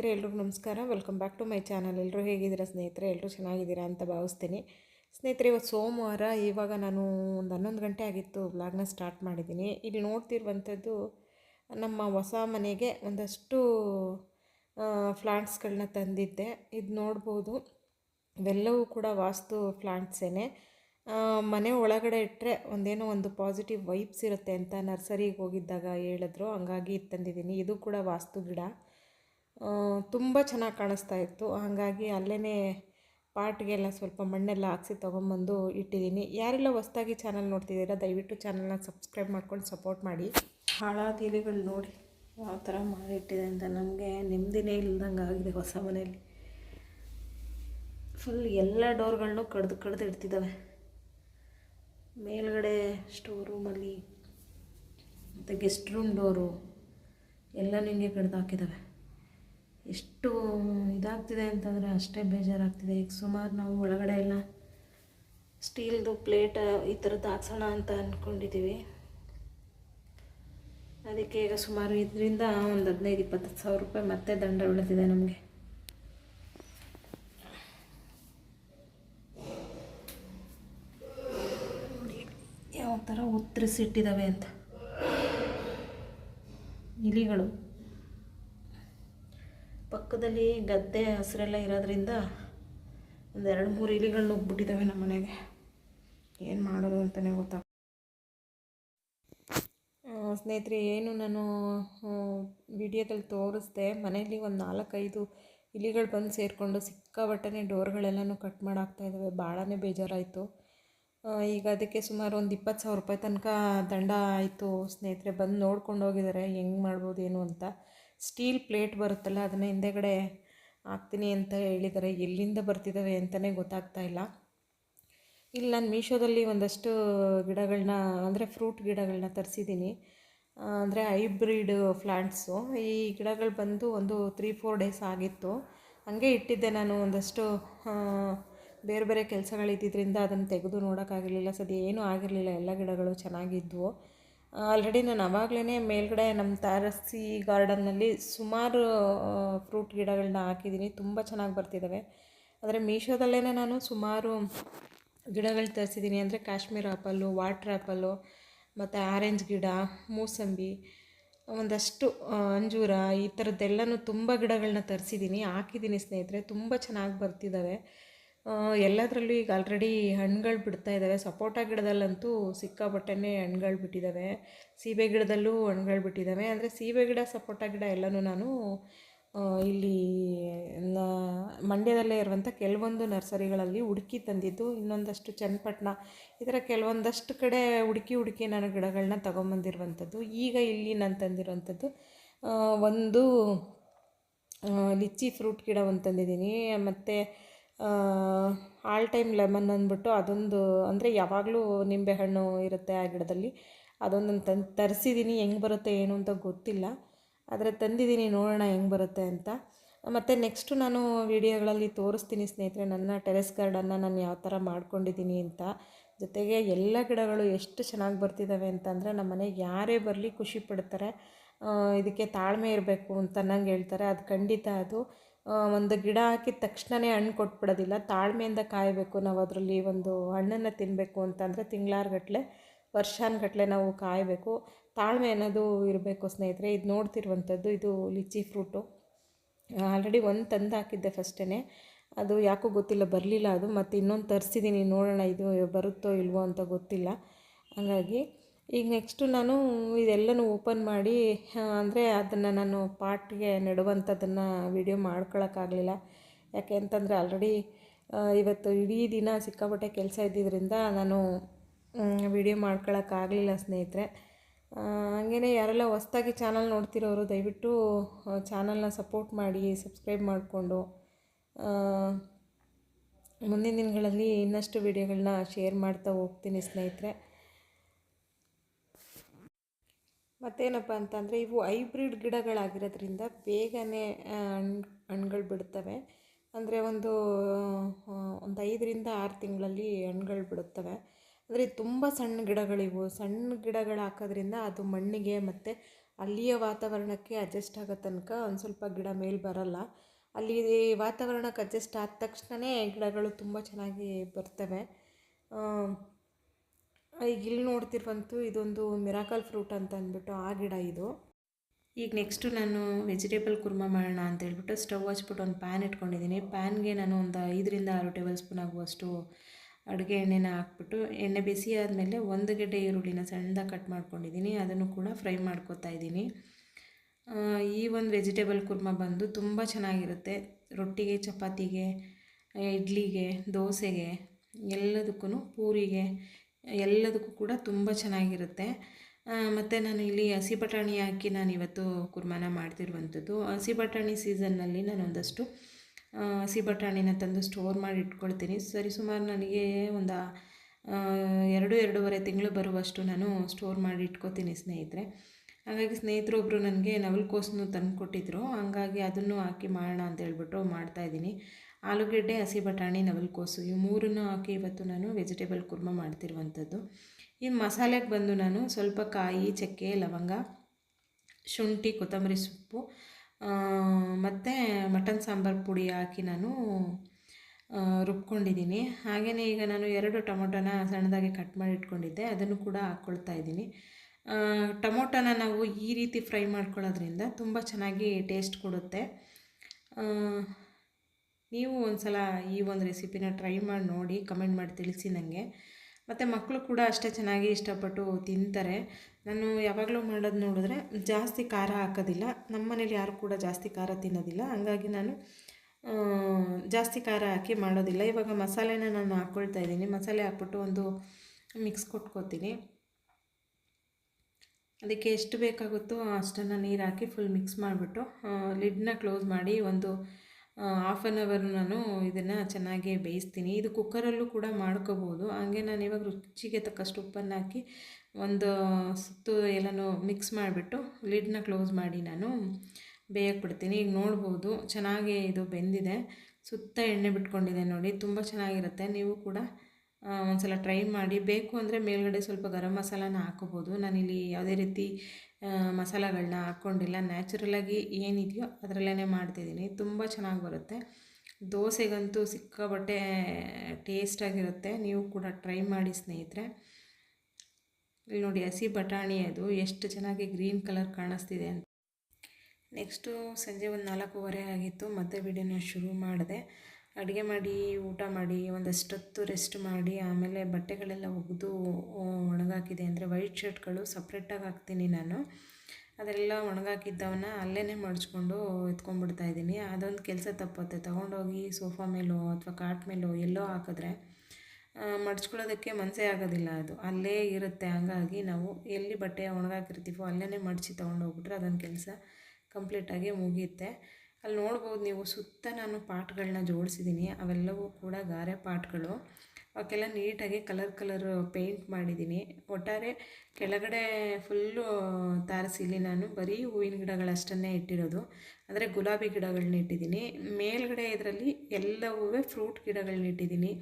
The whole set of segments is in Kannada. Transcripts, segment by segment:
ಸ್ನೇಹಿತರೆ, ಎಲ್ರಿಗೂ ನಮಸ್ಕಾರ. Welcome back to my channel. ಎಲ್ಲರೂ ಹೇಗಿದ್ದೀರಾ ಸ್ನೇಹಿತರೆ? ಎಲ್ಲರೂ ಚೆನ್ನಾಗಿದ್ದೀರಾ ಅಂತ ಭಾವಿಸ್ತೀನಿ. ಸ್ನೇಹಿತರೆ, ಇವತ್ತು ಸೋಮವಾರ, ಇವಾಗ ನಾನು ಒಂದು ಹನ್ನೊಂದು ಗಂಟೆ ಆಗಿತ್ತು ಬ್ಲಾಗ್ನ ಸ್ಟಾರ್ಟ್ ಮಾಡಿದ್ದೀನಿ. ಇಲ್ಲಿ ನೋಡ್ತಿರುವಂಥದ್ದು ನಮ್ಮ ಹೊಸ ಮನೆಗೆ ಒಂದಷ್ಟು ಫ್ಲ್ಯಾಂಟ್ಸ್ಗಳನ್ನ ತಂದಿದ್ದೆ. ಇದು ನೋಡ್ಬೋದು. ಇವೆಲ್ಲವೂ ಕೂಡ ವಾಸ್ತು ಫ್ಲ್ಯಾಂಟ್ಸೇನೆ ಮನೆ ಒಳಗಡೆ ಇಟ್ಟರೆ ಒಂದೇನೋ ಒಂದು ಪಾಸಿಟಿವ್ ವೈಬ್ಸ್ ಇರುತ್ತೆ ಅಂತ ನರ್ಸರಿಗೆ ಹೋಗಿದ್ದಾಗ ಹೇಳಿದ್ರು. ಹಂಗಾಗಿ ಇದು ತಂದಿದ್ದೀನಿ. ಇದು ಕೂಡ ವಾಸ್ತು ಗಿಡ. ತುಂಬ ಚೆನ್ನಾಗಿ ಕಾಣಿಸ್ತಾ ಇತ್ತು. ಹಾಗಾಗಿ ಅಲ್ಲೇ ಪಾಟ್ಗೆಲ್ಲ ಸ್ವಲ್ಪ ಮಣ್ಣೆಲ್ಲ ಹಾಕ್ಸಿ ತೊಗೊಂಬಂದು ಇಟ್ಟಿದ್ದೀನಿ. ಯಾರೆಲ್ಲ ಹೊಸ್ದಾಗಿ ಚಾನಲ್ ನೋಡ್ತಿದ್ದೀರಾ, ದಯವಿಟ್ಟು ಚಾನಲ್ನ ಸಬ್ಸ್ಕ್ರೈಬ್ ಮಾಡ್ಕೊಂಡು ಸಪೋರ್ಟ್ ಮಾಡಿ. ಹಾಳಾದಿಲಿಗಳು ನೋಡಿ ಯಾವ ಥರ ಮಾಡಿಟ್ಟಿದೆ ಅಂತ ನಮಗೆ ನೆಮ್ಮದಿನೇ ಇಲ್ದಂಗೆ ಆಗಿದೆ ಹೊಸ ಮನೆಯಲ್ಲಿ. ಫುಲ್ ಎಲ್ಲ ಡೋರ್ಗಳನ್ನೂ ಕಡ್ದು ಕಡ್ದು ಇಡ್ತಿದ್ದಾವೆ ಮೇಲ್ಗಡೆ ಸ್ಟೋರ್ ರೂಮಲ್ಲಿ ಮತ್ತು ಗೆಸ್ಟ್ ರೂಮ್ ಡೋರು ಎಲ್ಲ ನಿಮಗೆ ಕಡ್ದು ಹಾಕಿದ್ದಾವೆ ಎಷ್ಟು ಇದಾಗ್ತಿದೆ ಅಂತಂದರೆ ಅಷ್ಟೇ ಬೇಜಾರಾಗ್ತಿದೆ. ಈಗ ಸುಮಾರು ನಾವು ಒಳಗಡೆ ಎಲ್ಲ ಸ್ಟೀಲ್ದು ಪ್ಲೇಟ್, ಈ ಥರದ್ದು ಹಾಕ್ಸೋಣ ಅಂತ ಅಂದ್ಕೊಂಡಿದ್ದೀವಿ ಅದಕ್ಕೆ ಈಗ ಸುಮಾರು ಇದರಿಂದ ಒಂದು ಹದಿನೈದು, ಇಪ್ಪತ್ತು ಸಾವಿರ ರೂಪಾಯಿ ಮತ್ತೆ ದಂಡ ಉಳಿದಿದೆ ನಮಗೆ. ಯಾವ ಥರ ಉತ್ತರಿಸಿಟ್ಟಿದ್ದಾವೆ ಅಂತ. ಇಲಿಗಳು. ಪಕ್ಕದಲ್ಲಿ ಗದ್ದೆ ಹಸಿರೆಲ್ಲ ಇರೋದ್ರಿಂದ ಒಂದು ಎರಡು ಮೂರು ಇಲಿಗಳು ನುಗ್ಬಿಟ್ಟಿದ್ದಾವೆ ನಮ್ಮ ಮನೆಗೆ. ಏನು ಮಾಡೋದು ಅಂತಲೇ ಗೊತ್ತಾಗ ಸ್ನೇಹಿತರೆ, ಏನು ನಾನು ವಿಡಿಯೋದಲ್ಲಿ ತೋರಿಸ್ದೆ. ಮನೆಯಲ್ಲಿ ಒಂದು ನಾಲ್ಕೈದು ಇಲಿಗಳು ಬಂದು ಸೇರಿಕೊಂಡು ಸಿಕ್ಕಾಬಟ್ಟನೆ ಡೋರ್ಗಳೆಲ್ಲನೂ ಕಟ್ ಮಾಡಾಕ್ತಾ ಇದ್ದಾವೆ ಭಾಳನೇ ಬೇಜಾರಾಯಿತು. ಈಗ ಅದಕ್ಕೆ ಸುಮಾರು ಒಂದು ಇಪ್ಪತ್ತು ಸಾವಿರ ರೂಪಾಯಿ ತನಕ ದಂಡ ಆಯಿತು ಸ್ನೇಹಿತರೆ. ಬಂದು ನೋಡ್ಕೊಂಡು ಹೋಗಿದ್ದಾರೆ ಹೆಂಗೆ ಮಾಡ್ಬೋದು, ಏನು ಅಂತ. ಸ್ಟೀಲ್ ಪ್ಲೇಟ್ ಬರುತ್ತಲ್ಲ, ಅದನ್ನು ಹಿಂದೆಗಡೆ ಹಾಕ್ತೀನಿ ಅಂತ ಹೇಳಿದ್ದಾರೆ. ಎಲ್ಲಿಂದ ಬರ್ತಿದ್ದಾವೆ ಅಂತಲೇ ಗೊತ್ತಾಗ್ತಾ ಇಲ್ಲ. ಇಲ್ಲಿ ನಾನು ಮೀಶೋದಲ್ಲಿ ಒಂದಷ್ಟು ಗಿಡಗಳನ್ನ ಅಂದರೆ ಫ್ರೂಟ್ ಗಿಡಗಳನ್ನ ತರಿಸಿದ್ದೀನಿ. ಅಂದರೆ ಹೈಬ್ರಿಡ್ ಪ್ಲ್ಯಾಂಟ್ಸು ಈ ಗಿಡಗಳು ಬಂದು ಒಂದು ತ್ರೀ, ಫೋರ್ ಡೇಸ್ ಆಗಿತ್ತು. ಹಾಗೆ ಇಟ್ಟಿದ್ದೆ ನಾನು ಒಂದಷ್ಟು ಬೇರೆ ಬೇರೆ ಕೆಲಸಗಳಿದ್ದಿದ್ದರಿಂದ ಅದನ್ನು ತೆಗೆದು ನೋಡೋಕ್ಕಾಗಿರಲಿಲ್ಲ. ಸದ್ಯ ಏನೂ ಆಗಿರಲಿಲ್ಲ. ಎಲ್ಲ ಗಿಡಗಳು ಚೆನ್ನಾಗಿದ್ವು. ಆಲ್ರೆಡಿ ನಾನು ಆವಾಗಲೇ ಮೇಲ್ಗಡೆ ನಮ್ಮ ತಾರಸಿ ಗಾರ್ಡನ್ನಲ್ಲಿ ಸುಮಾರು ಫ್ರೂಟ್ ಗಿಡಗಳನ್ನ ಹಾಕಿದ್ದೀನಿ. ತುಂಬ ಚೆನ್ನಾಗಿ ಬರ್ತಿದ್ದಾವೆ ಆದರೆ ಮೀಶೋದಲ್ಲೇ ನಾನು ಸುಮಾರು ಗಿಡಗಳು ತರಿಸಿದ್ದೀನಿ ಅಂದರೆ ಕಾಶ್ಮೀರ್ ಆ್ಯಪಲ್ಲು ವಾಟ್ರ್ ಆ್ಯಪಲ್ಲು ಮತ್ತು ಆರೆಂಜ್ ಗಿಡ, ಮೂಸಂಬಿ, ಒಂದಷ್ಟು ಅಂಜೂರ, ಈ ಥರದ್ದೆಲ್ಲನೂ ತುಂಬ ಗಿಡಗಳನ್ನ ತರಿಸಿದ್ದೀನಿ ಹಾಕಿದ್ದೀನಿ ಸ್ನೇಹಿತರೆ, ತುಂಬ ಚೆನ್ನಾಗಿ ಬರ್ತಿದ್ದಾವೆ ಎಲ್ಲದರಲ್ಲೂ ಈಗ ಆಲ್ರೆಡಿ ಹಣ್ಣುಗಳು ಬಿಡ್ತಾ ಇದ್ದಾವೆ ಸಪೋಟ ಗಿಡದಲ್ಲಂತೂ ಸಿಕ್ಕಾಪಟ್ಟೆನೇ ಹಣ್ಣುಗಳು ಬಿಟ್ಟಿದ್ದಾವೆ ಸೀಬೆ ಗಿಡದಲ್ಲೂ ಹಣ್ಣುಗಳು ಬಿಟ್ಟಿದ್ದಾವೆ ಅಂದರೆ ಸೀಬೆ ಗಿಡ, ಸಪೋಟ ಗಿಡ ಎಲ್ಲನೂ ನಾನು ಇಲ್ಲಿ ಮಂಡ್ಯದಲ್ಲೇ ಇರುವಂಥ ಕೆಲವೊಂದು ನರ್ಸರಿಗಳಲ್ಲಿ ಹುಡುಕಿ ತಂದಿದ್ದು. ಇನ್ನೊಂದಷ್ಟು ಚನ್ನಪಟ್ಟಣ ಈ ಥರ ಕೆಲವೊಂದಷ್ಟು ಕಡೆ ಹುಡುಕಿ ಹುಡುಕಿ ನಾನು ಗಿಡಗಳನ್ನ ತೊಗೊಂಬಂದಿರುವಂಥದ್ದು. ಈಗ ಇಲ್ಲಿ ನಾನು ತಂದಿರುವಂಥದ್ದು ಒಂದು ಲಿಚ್ಚಿ ಫ್ರೂಟ್ ಗಿಡ ಒಂದು ತಂದಿದ್ದೀನಿ. ಮತ್ತು ಆಲ್ ಟೈಮ್ ಲೆಮನ್ ಅಂದ್ಬಿಟ್ಟು ಅದೊಂದು, ಅಂದರೆ ಯಾವಾಗಲೂ ನಿಂಬೆಹಣ್ಣು ಇರುತ್ತೆ ಆ ಗಿಡದಲ್ಲಿ. ಅದೊಂದನ್ನು ತಂದು ತರಿಸಿದ್ದೀನಿ ಹೆಂಗೆ ಬರುತ್ತೆ ಏನು ಅಂತ ಗೊತ್ತಿಲ್ಲ. ಆದರೆ ತಂದಿದ್ದೀನಿ ನೋಡೋಣ ಹೆಂಗೆ ಬರುತ್ತೆ ಅಂತ. ಮತ್ತು ನೆಕ್ಸ್ಟು ನಾನು ವಿಡಿಯೋಗಳಲ್ಲಿ ತೋರಿಸ್ತೀನಿ ಸ್ನೇಹಿತರೆ, ನನ್ನ ಟೆರೆಸ್ ಗಾರ್ಡನ್ನ ನಾನು ಯಾವ ಥರ ಮಾಡ್ಕೊಂಡಿದ್ದೀನಿ ಅಂತ. ಜೊತೆಗೆ ಎಲ್ಲ ಗಿಡಗಳು ಎಷ್ಟು ಚೆನ್ನಾಗಿ ಬರ್ತಿದ್ದಾವೆ ಅಂತಂದರೆ ನಮ್ಮ ಮನೆಗೆ ಯಾರೇ ಬರಲಿ ಖುಷಿ ಪಡ್ತಾರೆ. ಇದಕ್ಕೆ ತಾಳ್ಮೆ ಇರಬೇಕು ಅಂತ ನಂಗೆ ಹೇಳ್ತಾರೆ. ಅದು ಖಂಡಿತ ಅದು. ಒಂದು ಗಿಡ ಹಾಕಿದ ತಕ್ಷಣವೇ ಹಣ್ಣು ಕೊಟ್ಬಿಡೋದಿಲ್ಲ. ತಾಳ್ಮೆಯಿಂದ ಕಾಯಬೇಕು. ನಾವು ಅದರಲ್ಲಿ ಒಂದು ಹಣ್ಣನ್ನು ತಿನ್ನಬೇಕು ಅಂತಂದರೆ ತಿಂಗಳಾರ್ಗಟ್ಲೆ, ವರ್ಷಾನುಗಟ್ಲೆ ನಾವು ಕಾಯಬೇಕು. ತಾಳ್ಮೆ ಅನ್ನೋದು ಇರಬೇಕು ಸ್ನೇಹಿತರೆ. ಇದು ನೋಡ್ತಿರುವಂಥದ್ದು, ಇದು ಲಿಚಿ ಫ್ರೂಟು. ಆಲ್ರೆಡಿ ಒಂದು ತಂದು ಹಾಕಿದ್ದೆ ಫಸ್ಟೇ ಅದು ಯಾಕೋ ಗೊತ್ತಿಲ್ಲ, ಬರಲಿಲ್ಲ ಅದು. ಮತ್ತು ಇನ್ನೊಂದು ತರಿಸಿದ್ದೀನಿ ನೋಡೋಣ ಇದು ಬರುತ್ತೋ ಇಲ್ವೋ ಅಂತ ಗೊತ್ತಿಲ್ಲ. ಹಾಗಾಗಿ ಈಗ ನೆಕ್ಸ್ಟು ನಾನು ಇದೆಲ್ಲನೂ ಓಪನ್ ಮಾಡಿ ಅಂದರೆ ಅದನ್ನು ನಾನು ಪಾಟ್ಗೆ ನೆಡುವಂಥದ್ದನ್ನು ವಿಡಿಯೋ ಮಾಡ್ಕೊಳಕ್ಕಾಗಲಿಲ್ಲ. ಯಾಕೆ ಅಂತಂದರೆ ಆಲ್ರೆಡಿ ಇವತ್ತು ಇಡೀ ದಿನ ಸಿಕ್ಕಾಪಟ್ಟೆ ಕೆಲಸ ಇದ್ದಿದ್ದರಿಂದ ನಾನು ವಿಡಿಯೋ ಮಾಡ್ಕೊಳಕ್ಕಾಗಲಿಲ್ಲ ಸ್ನೇಹಿತರೆ. ಹಂಗೇ ಯಾರೆಲ್ಲ ಹೊಸ್ದಾಗಿ ಚಾನಲ್ ನೋಡ್ತಿರೋರು ದಯವಿಟ್ಟು ಚಾನಲ್ನ ಸಪೋರ್ಟ್ ಮಾಡಿ ಸಬ್ಸ್ಕ್ರೈಬ್ ಮಾಡಿಕೊಂಡು ಮುಂದಿನ ದಿನಗಳಲ್ಲಿ ಇನ್ನಷ್ಟು ವಿಡಿಯೋಗಳನ್ನ ಶೇರ್ ಮಾಡ್ತಾ ಹೋಗ್ತೀನಿ ಸ್ನೇಹಿತರೆ. ಮತ್ತೇನಪ್ಪ ಅಂತಂದರೆ ಇವು ಹೈಬ್ರಿಡ್ ಗಿಡಗಳಾಗಿರೋದ್ರಿಂದ ಬೇಗನೆ ಹಣ್ಣು ಹಣ್ಗಳು ಬಿಡುತ್ತವೆ ಅಂದರೆ ಒಂದು ಒಂದು ಐದರಿಂದ ಆರು ತಿಂಗಳಲ್ಲಿ ಹಣ್ಗಳು ಬಿಡುತ್ತವೆ. ಅಂದರೆ ತುಂಬ ಸಣ್ಣ ಗಿಡಗಳಿವು ಸಣ್ಣ ಗಿಡಗಳು ಹಾಕೋದ್ರಿಂದ ಅದು ಮಣ್ಣಿಗೆ ಮತ್ತು ಅಲ್ಲಿಯ ವಾತಾವರಣಕ್ಕೆ ಅಡ್ಜಸ್ಟ್ ಆಗೋ ತನಕ ಒಂದು ಸ್ವಲ್ಪ ಗಿಡ ಮೇಲೆ ಬರಲ್ಲ. ಅಲ್ಲಿ ವಾತಾವರಣಕ್ಕೆ ಅಡ್ಜಸ್ಟ್ ಆದ ತಕ್ಷಣವೇ ಗಿಡಗಳು ತುಂಬ ಚೆನ್ನಾಗಿ ಬರ್ತವೆ. ಈಗ ಇಲ್ಲಿ ಬಂತು ಇದೊಂದು ಮಿರಾಕಲ್ ಫ್ರೂಟ್ ಅಂತ ಅಂದ್ಬಿಟ್ಟು ಆ ಗಿಡ ಇದು. ಈಗ ನೆಕ್ಸ್ಟು ನಾನು ವೆಜಿಟೇಬಲ್ ಕುರ್ಮ ಮಾಡೋಣ ಅಂತ ಹೇಳ್ಬಿಟ್ಟು ಸ್ಟವ್ ಹಚ್ಬಿಟ್ಟು ಒಂದು ಪ್ಯಾನ್ ಇಟ್ಕೊಂಡಿದ್ದೀನಿ. ಪ್ಯಾನ್ಗೆ ನಾನು ಒಂದು ಐದರಿಂದ ಆರು ಟೇಬಲ್ ಸ್ಪೂನ್ ಆಗುವಷ್ಟು ಅಡುಗೆ ಎಣ್ಣೆನ ಹಾಕ್ಬಿಟ್ಟು ಎಣ್ಣೆ ಬಿಸಿ ಆದಮೇಲೆ ಒಂದು ಗೆಡ್ಡೆ ಈರುಳ್ಳಿನ ಸಣ್ಣದಾಗಿ ಕಟ್ ಮಾಡ್ಕೊಂಡಿದ್ದೀನಿ. ಅದನ್ನು ಕೂಡ ಫ್ರೈ ಮಾಡ್ಕೊತಾ ಇದ್ದೀನಿ. ಈ ಒಂದು ವೆಜಿಟೇಬಲ್ ಕುರ್ಮ ಬಂದು ತುಂಬ ಚೆನ್ನಾಗಿರುತ್ತೆ. ರೊಟ್ಟಿಗೆ, ಚಪಾತಿಗೆ, ಇಡ್ಲಿಗೆ, ದೋಸೆಗೆ ಎಲ್ಲದಕ್ಕೂ ಪೂರಿಗೆ ಎಲ್ಲದಕ್ಕೂ ಕೂಡ ತುಂಬ ಚೆನ್ನಾಗಿರುತ್ತೆ. ಮತ್ತು ನಾನು ಇಲ್ಲಿ ಹಸಿ ಬಟಾಣಿ ಹಾಕಿ ನಾನು ಇವತ್ತು ಕುರ್ಮಾನ ಮಾಡ್ತಿರುವಂಥದ್ದು. ಹಸಿ ಬಟಾಣಿ ಸೀಸನ್ನಲ್ಲಿ ನಾನು ಒಂದಷ್ಟು ಹಸಿ ಬಟಾಣಿನ ತಂದು ಸ್ಟೋರ್ ಮಾಡಿ ಇಟ್ಕೊಳ್ತೀನಿ. ಸರಿ, ಸುಮಾರು ನನಗೆ ಒಂದು ಎರಡು, ಎರಡೂವರೆ ತಿಂಗಳು ಬರುವಷ್ಟು ನಾನು ಸ್ಟೋರ್ ಮಾಡಿ ಇಟ್ಕೋತೀನಿ ಸ್ನೇಹಿತರೆ. ಹಾಗಾಗಿ ಸ್ನೇಹಿತರೊಬ್ಬರು ನನಗೆ ನವಲ್ಕೋಸನ್ನು ತಂದು ಕೊಟ್ಟಿದ್ದರು ಹಾಗಾಗಿ ಅದನ್ನು ಹಾಕಿ ಮಾಡೋಣ ಅಂತ ಹೇಳ್ಬಿಟ್ಟು ಮಾಡ್ತಾಯಿದ್ದೀನಿ ಆಲೂಗೆಡ್ಡೆ, ಹಸಿ ಬಟಾಣಿ, ನವಲ್ಕೋಸು ಇವು ಮೂರನ್ನು ಹಾಕಿ ಇವತ್ತು ನಾನು ವೆಜಿಟೇಬಲ್ ಕುರ್ಮ ಮಾಡ್ತಿರುವಂಥದ್ದು. ಈ ಮಸಾಲೆಗೆ ಬಂದು ನಾನು ಸ್ವಲ್ಪ ಕಾಯಿ, ಚಕ್ಕೆ, ಲವಂಗ, ಶುಂಠಿ, ಕೊತ್ತಂಬರಿ ಸೊಪ್ಪು ಮತ್ತು ಮಟನ್ ಸಾಂಬಾರು ಪುಡಿ ಹಾಕಿ ನಾನು ರುಬ್ಕೊಂಡಿದ್ದೀನಿ. ಹಾಗೆಯೇ ಈಗ ನಾನು ಎರಡು ಟೊಮೊಟೊನ ಸಣ್ಣದಾಗಿ ಕಟ್ ಮಾಡಿ ಇಟ್ಕೊಂಡಿದ್ದೆ. ಅದನ್ನು ಕೂಡ ಹಾಕ್ಕೊಳ್ತಾ ಇದ್ದೀನಿ. ಟೊಮೊಟೊನ ನಾವು ಈ ರೀತಿ ಫ್ರೈ ಮಾಡ್ಕೊಳ್ಳೋದ್ರಿಂದ ತುಂಬ ಚೆನ್ನಾಗಿ ಟೇಸ್ಟ್ ಕೊಡುತ್ತೆ. ನೀವು ಒಂದು ಸಲ ಈ ಒಂದು ರೆಸಿಪಿನ ಟ್ರೈ ಮಾಡಿ ನೋಡಿ, ಕಮೆಂಟ್ ಮಾಡಿ ತಿಳಿಸಿ ನನಗೆ. ಮತ್ತು ಮಕ್ಕಳು ಕೂಡ ಅಷ್ಟೇ ಚೆನ್ನಾಗಿ ಇಷ್ಟಪಟ್ಟು ತಿಂತಾರೆ. ನಾನು ಯಾವಾಗಲೂ ಮಾಡೋದು ನೋಡಿದ್ರೆ ಜಾಸ್ತಿ ಖಾರ ಹಾಕೋದಿಲ್ಲ. ನಮ್ಮ ಮನೇಲಿ ಯಾರು ಕೂಡ ಜಾಸ್ತಿ ಖಾರ ತಿನ್ನೋದಿಲ್ಲ. ಹಂಗಾಗಿ ನಾನು ಜಾಸ್ತಿ ಖಾರ ಹಾಕಿ ಮಾಡೋದಿಲ್ಲ. ಇವಾಗ ಮಸಾಲೆನ ನಾನು ಹಾಕ್ಕೊಳ್ತಾ ಇದ್ದೀನಿ. ಮಸಾಲೆ ಹಾಕ್ಬಿಟ್ಟು ಒಂದು ಮಿಕ್ಸ್ ಕೊಟ್ಕೋತೀನಿ. ಅದಕ್ಕೆ ಎಷ್ಟು ಬೇಕಾಗುತ್ತೋ ಅಷ್ಟನ್ನು ನೀರು ಹಾಕಿ ಫುಲ್ ಮಿಕ್ಸ್ ಮಾಡಿಬಿಟ್ಟು ಲಿಡ್ನ ಕ್ಲೋಸ್ ಮಾಡಿ ಒಂದು ಹಾಫ್ ಆನ್ ಅವರ್ ನಾನು ಇದನ್ನು ಚೆನ್ನಾಗಿ ಬೇಯಿಸ್ತೀನಿ. ಇದು ಕುಕ್ಕರಲ್ಲೂ ಕೂಡ ಮಾಡ್ಕೋಬೋದು. ಹಾಗೆ ನಾನು ಇವಾಗ ರುಚಿಗೆ ತಕ್ಕಷ್ಟು ಉಪ್ಪನ್ನು ಹಾಕಿ ಒಂದು ಸುತ್ತು ಎಲ್ಲನೂ ಮಿಕ್ಸ್ ಮಾಡಿಬಿಟ್ಟು ಲಿಡ್ನ ಕ್ಲೋಸ್ ಮಾಡಿ ನಾನು ಬೇಯಕ್ಕೆ ಬಿಡ್ತೀನಿ ಈಗ ನೋಡ್ಬೋದು ಚೆನ್ನಾಗಿ ಇದು ಬೆಂದಿದೆ. ಸುತ್ತ ಎಣ್ಣೆ ಬಿಟ್ಕೊಂಡಿದೆ ನೋಡಿ, ತುಂಬ ಚೆನ್ನಾಗಿರುತ್ತೆ. ನೀವು ಕೂಡ ಒಂದು ಸಲ ಟ್ರೈ ಮಾಡಿ. ಬೇಕು ಅಂದರೆ ಮೇಲ್ಗಡೆ ಸ್ವಲ್ಪ ಗರಂ ಮಸಾಲಾನ ಹಾಕೋಬೋದು ನಾನಿಲ್ಲಿ ಯಾವುದೇ ರೀತಿ ಮಸಾಲಗಳನ್ನ ಹಾಕ್ಕೊಂಡಿಲ್ಲ. ನ್ಯಾಚುರಲಾಗಿ ಏನಿದೆಯೋ ಅದರಲ್ಲೇ ಮಾಡ್ತಿದ್ದೀನಿ. ತುಂಬ ಚೆನ್ನಾಗಿ ಬರುತ್ತೆ. ದೋಸೆಗಂತೂ ಸಿಕ್ಕಾಬಟ್ಟೆ ಟೇಸ್ಟಾಗಿರುತ್ತೆ ನೀವು ಕೂಡ ಟ್ರೈ ಮಾಡಿ ಸ್ನೇಹಿತರೆ. ಇಲ್ಲಿ ನೋಡಿ ಹಸಿ ಬಟಾಣಿ ಅದು. ಎಷ್ಟು ಚೆನ್ನಾಗಿ ಗ್ರೀನ್ ಕಲರ್ ಕಾಣಿಸ್ತಿದೆ ಅಂತ. ನೆಕ್ಸ್ಟು ಸಂಜೆ ಒಂದು ನಾಲ್ಕೂವರೆ ಆಗಿತ್ತು. ಮತ್ತೆ ವಿಡಿಯೋನ ಶುರು ಮಾಡಿದೆ. ಅಡುಗೆ ಮಾಡಿ, ಊಟ ಮಾಡಿ, ಒಂದಷ್ಟೊತ್ತು ರೆಸ್ಟ್ ಮಾಡಿ, ಆಮೇಲೆ ಬಟ್ಟೆಗಳೆಲ್ಲ ಒಗೆದು ಒಣಗಾಕಿದೆ. ಅಂದರೆ ವೈಟ್ ಶರ್ಟ್ಗಳು ಸಪ್ರೇಟಾಗಿ ಹಾಕ್ತೀನಿ ನಾನು. ಅದೆಲ್ಲ ಒಣಗಾಕಿದ್ದವನ್ನ ಅಲ್ಲೇ ಮಡ್ಚ್ಕೊಂಡು ಎತ್ಕೊಂಡ್ಬಿಡ್ತಾ ಇದ್ದೀನಿ. ಅದೊಂದು ಕೆಲಸ ತಪ್ಪತ್ತೆ. ತೊಗೊಂಡೋಗಿ ಸೋಫಾ ಮೇಲೋ ಅಥವಾ ಕಾಟ್ ಮೇಲೋ ಎಲ್ಲೋ ಹಾಕಿದ್ರೆ ಮಡ್ಚ್ಕೊಳ್ಳೋದಕ್ಕೆ ಮನಸ್ಸೇ ಆಗೋದಿಲ್ಲ ಅದು. ಅಲ್ಲೇ ಇರುತ್ತೆ. ಹಂಗಾಗಿ ನಾವು ಎಲ್ಲಿ ಬಟ್ಟೆ ಒಣಗಾಕಿರ್ತೀವೋ ಅಲ್ಲೇ ಮಡಚಿ ತೊಗೊಂಡೋಗ್ಬಿಟ್ರೆ ಅದೊಂದು ಕೆಲಸ ಕಂಪ್ಲೀಟಾಗಿ ಮುಗಿಯುತ್ತೆ. ಅಲ್ಲಿ ನೋಡ್ಬೋದು ನೀವು ಸುತ್ತ ನಾನು ಪಾಟ್ಗಳನ್ನ ಜೋಡಿಸಿದ್ದೀನಿ. ಅವೆಲ್ಲವೂ ಕೂಡ ಗಾರೆ ಪಾಟ್ಗಳು. ಅವಕ್ಕೆಲ್ಲ ನೀಟಾಗಿ ಕಲರ್ ಕಲರ್ ಪೇಂಟ್ ಮಾಡಿದ್ದೀನಿ. ಒಟ್ಟಾರೆ ಕೆಳಗಡೆ ಫುಲ್ಲು ತಾರಸಿಲಿ ನಾನು. ಬರೀ ಹೂವಿನ ಗಿಡಗಳಷ್ಟನ್ನೇ ಇಟ್ಟಿರೋದು. ಅಂದರೆ ಗುಲಾಬಿ ಗಿಡಗಳನ್ನ ಇಟ್ಟಿದ್ದೀನಿ. ಮೇಲ್ಗಡೆ ಇದರಲ್ಲಿ ಎಲ್ಲವೂ ಫ್ರೂಟ್ ಗಿಡಗಳನ್ನ ಇಟ್ಟಿದ್ದೀನಿ.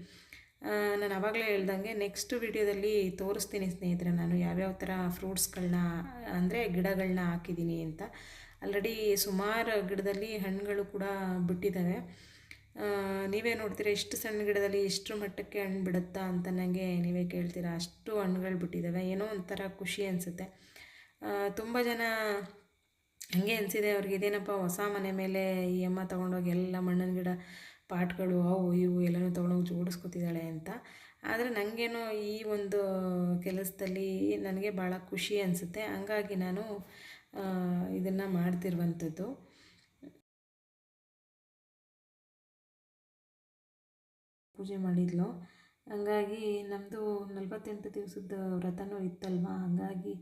ನಾನು ಆವಾಗಲೇ ಹೇಳ್ದಂಗೆ ನೆಕ್ಸ್ಟ್ ವಿಡಿಯೋದಲ್ಲಿ ತೋರಿಸ್ತೀನಿ ಸ್ನೇಹಿತರೆ ನಾನು ಯಾವ್ಯಾವ ಥರ ಫ್ರೂಟ್ಸ್ಗಳನ್ನ, ಅಂದರೆ ಗಿಡಗಳನ್ನ ಹಾಕಿದ್ದೀನಿ ಅಂತ. ಆಲ್ರೆಡಿ ಸುಮಾರು ಗಿಡದಲ್ಲಿ ಹಣ್ಣುಗಳು ಕೂಡ ಬಿಟ್ಟಿದ್ದಾವೆ. ನೀವೇ ನೋಡ್ತೀರಾ ಎಷ್ಟು ಸಣ್ಣ ಗಿಡದಲ್ಲಿ ಎಷ್ಟು ಮಟ್ಟಕ್ಕೆ ಹಣ್ಣು ಬಿಡುತ್ತಾ ಅಂತ ನನಗೆ ನೀವೇ ಕೇಳ್ತೀರಾ? ಅಷ್ಟು ಹಣ್ಣುಗಳು ಬಿಟ್ಟಿದ್ದಾವೆ. ಏನೋ ಒಂಥರ ಖುಷಿ ಅನಿಸುತ್ತೆ. ತುಂಬ ಜನ ಹಂಗೆ ಅನಿಸಿದೆ. ಅವ್ರಿಗೆ ಇದೇನಪ್ಪ ಹೊಸ ಮನೆ ಮೇಲೆ ಈ ಅಮ್ಮ ತೊಗೊಂಡೋಗಿ ಎಲ್ಲ ಮಣ್ಣಿನ ಗಿಡ ಪಾಟ್ಗಳು ಅವು ಇವು ಎಲ್ಲನೂ ತೊಗೊಂಡೋಗಿ ಜೋಡಿಸ್ಕೊತಿದ್ದಾಳೆ ಅಂತ. ಆದರೆ ನನಗೇನೋ ಈ ಒಂದು ಕೆಲಸದಲ್ಲಿ ನನಗೆ ಭಾಳ ಖುಷಿ ಅನಿಸುತ್ತೆ. ಹಂಗಾಗಿ ನಾನು ಇದನ್ನು ಮಾಡ್ತಿರುವಂಥದ್ದು. ಪೂಜೆ ಮಾಡಿದ್ಲು. ಹಂಗಾಗಿ ನಮ್ಮದು ನಲವತ್ತೆಂಟು ದಿವಸದ ವ್ರತನೂ ಇತ್ತಲ್ವ? ಹಾಗಾಗಿ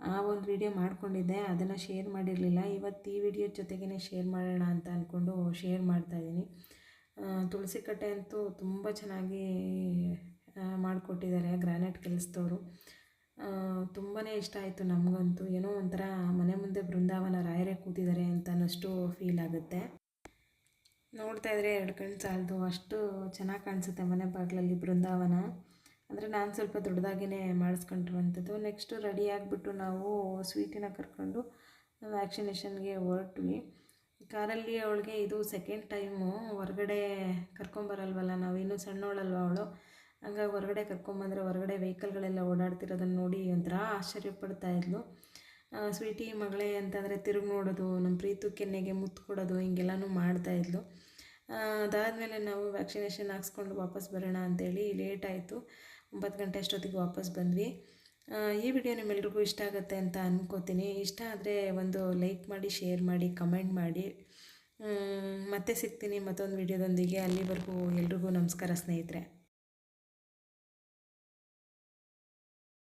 ಆ ಒಂದು ವಿಡಿಯೋ ಮಾಡ್ಕೊಂಡಿದ್ದೆ. ಅದನ್ನು ಶೇರ್ ಮಾಡಿರಲಿಲ್ಲ. ಇವತ್ತು ಈ ವಿಡಿಯೋ ಜೊತೆಗೇ ಶೇರ್ ಮಾಡೋಣ ಅಂತ ಅಂದ್ಕೊಂಡು ಶೇರ್ ಮಾಡ್ತಾಯಿದ್ದೀನಿ ತುಳಸಿ ಕಟ್ಟೆ ಅಂತೂ ತುಂಬ ಚೆನ್ನಾಗಿ ಮಾಡಿಕೊಟ್ಟಿದ್ದಾರೆ. ಗ್ರಾನೈಟ್ ಕೆಲಸದವರು ತುಂಬಾ ಇಷ್ಟ ಆಯಿತು ನಮಗಂತೂ. ಏನೋ ಒಂಥರ ಮನೆ ಮುಂದೆ ಬೃಂದಾವನ ರಾಯರೇ ಕೂತಿದ್ದಾರೆ ಅಂತ ಅನ್ನೋಷ್ಟು ಫೀಲ್ ಆಗುತ್ತೆ. ನೋಡ್ತಾ ಇದ್ರೆ ಎರಡು ಕಣ್ಣು ಸಾಲದು, ಅಷ್ಟು ಚೆನ್ನಾಗಿ ಕಾಣಿಸುತ್ತೆ ಮನೆ ಬಾಗಿಲಲ್ಲಿ ಬೃಂದಾವನ. ಅಂದರೆ ನಾನು ಸ್ವಲ್ಪ ದೊಡ್ಡದಾಗಿಯೇ ಮಾಡಿಸ್ಕೊಂಡಿರುವಂಥದ್ದು. ನೆಕ್ಸ್ಟು ರೆಡಿ ಆಗಿಬಿಟ್ಟು ನಾವು ಸ್ವೀಟಿನ ಕರ್ಕೊಂಡು ವ್ಯಾಕ್ಸಿನೇಷನ್ಗೆ ಹೊರಟ್ವಿ. ಕಾರಲ್ಲಿ ಅವಳಿಗೆ ಇದು ಸೆಕೆಂಡ್ ಟೈಮು ಹೊರಗಡೆ ಕರ್ಕೊಂಬರಲ್ವಲ್ಲ ನಾವು ಇನ್ನೂ ಸಣ್ಣವಳಲ್ವ ಅವಳು? ಹಂಗಾಗಿ ಹೊರಗಡೆ ಕರ್ಕೊಂಬಂದ್ರೆ ಹೊರಗಡೆ ವೆಹಿಕಲ್ಗಳೆಲ್ಲ ಓಡಾಡ್ತಿರೋದನ್ನು ನೋಡಿ ಒಂಥರ ಆಶ್ಚರ್ಯ ಪಡ್ತಾ ಇದ್ಲು ಸ್ವೀಟಿ ಮಗಳೇ ಅಂತಂದರೆ ತಿರುಗಿ ನೋಡೋದು ನಮ್ಮ ಪ್ರೀತು ಕೆನ್ನೆಗೆ ಮುತ್ತು ಕೊಡೋದು, ಹಿಂಗೆಲ್ಲನೂ ಮಾಡ್ತಾಯಿದ್ಲು ಅದಾದಮೇಲೆ ನಾವು ವ್ಯಾಕ್ಸಿನೇಷನ್ ಹಾಕ್ಸ್ಕೊಂಡು ವಾಪಸ್ ಬರೋಣ ಅಂತೇಳಿ ಲೇಟ್ ಆಯಿತು. ಒಂಬತ್ತು ಗಂಟೆ ಅಷ್ಟೊತ್ತಿಗೆ ವಾಪಸ್ ಬಂದ್ವಿ. ಈ ವಿಡಿಯೋ ನಿಮ್ಮೆಲ್ರಿಗೂ ಇಷ್ಟ ಆಗುತ್ತೆ ಅಂತ ಅಂದ್ಕೋತೀನಿ ಇಷ್ಟ ಆದರೆ ಒಂದು ಲೈಕ್ ಮಾಡಿ, ಶೇರ್ ಮಾಡಿ, ಕಮೆಂಟ್ ಮಾಡಿ. ಮತ್ತೆ ಸಿಗ್ತೀನಿ ಮತ್ತೊಂದು ವಿಡಿಯೋದೊಂದಿಗೆ. ಅಲ್ಲಿವರೆಗೂ ಎಲ್ರಿಗೂ ನಮಸ್ಕಾರ ಸ್ನೇಹಿತರೆ.